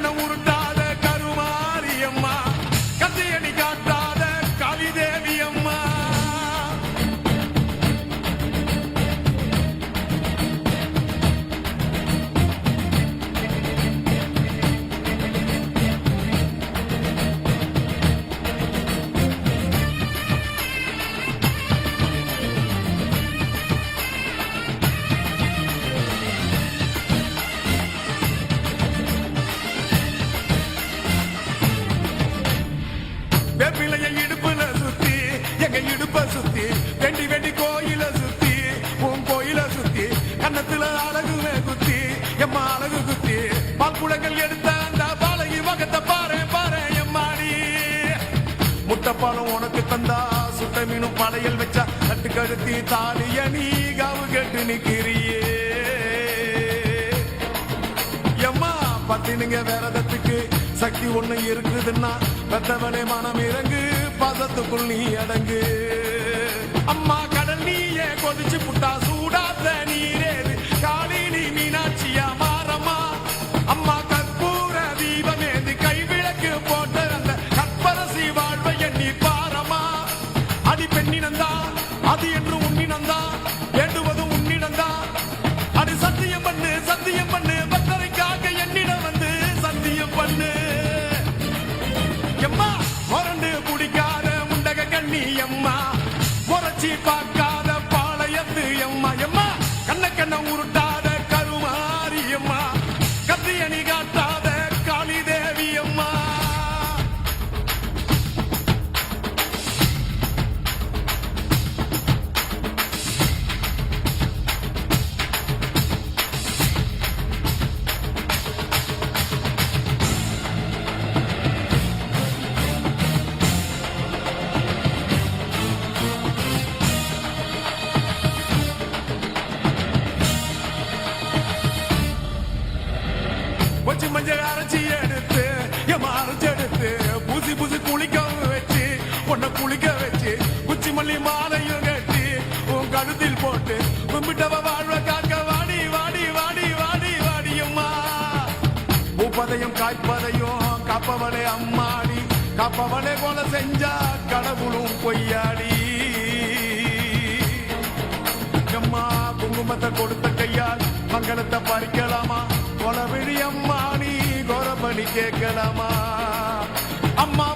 கண்ண கண்ண முட்டைப்பாலம் உனக்கு தந்தா. சுட்ட மீனும் படையல் வச்சா. கட்டு கழுத்தி தாலிய நீ காவு கட்டு நிக்கிறியே. எம்மா பத்தினுங்க விரதத்துக்கு சக்தி ஒண்ணு இருக்குதுன்னா. பெத்தவனே மனம் இறங்கு பதத்துக்குள் நீ அடங்கு. அம்மா கடல் நீயே கொதிச்சு ஒன்று என்று உன்னினந்தா வேண்டுவதும் உன்னிடந்தா அது சத்தியம் பண்ணு சத்தியம் பண்ணு பக்தரைக்காக என்னிடம் வந்து சத்தியம் பண்ணு. எம்மா முரண்டு குடிக்காத முண்டக கண்ணி எம்மா. முறைச்சி பார்க்காத பாளையத்து எம்மா. எம்மா கண்ண கண்ண உருட்டா கொஞ்சம் மஞ்சள் அரைச்சி எடுத்து எம்மா அரைச்சி எடுத்து புசி பூசி குளிக்க வச்சு உன்னை குளிக்க வச்சு குச்சி மல்லி மாலையும் கட்டி உன் கழுத்தில் போட்டு கும்பிட்டவ வாழ்வ காக்க வாடி வாடி வாடி வாடி வாடியம்மா. பூப்பதையும் காய்ப்பதையும் காப்பவளே அம்மாடி காப்பவளே போல செஞ்சா கடவுளும் பொய்யாடி. அம்மா குங்குமத்தை கொடுத்த கையால் மங்களத்தை பறிக்க கேட்கலாமா? அம்மா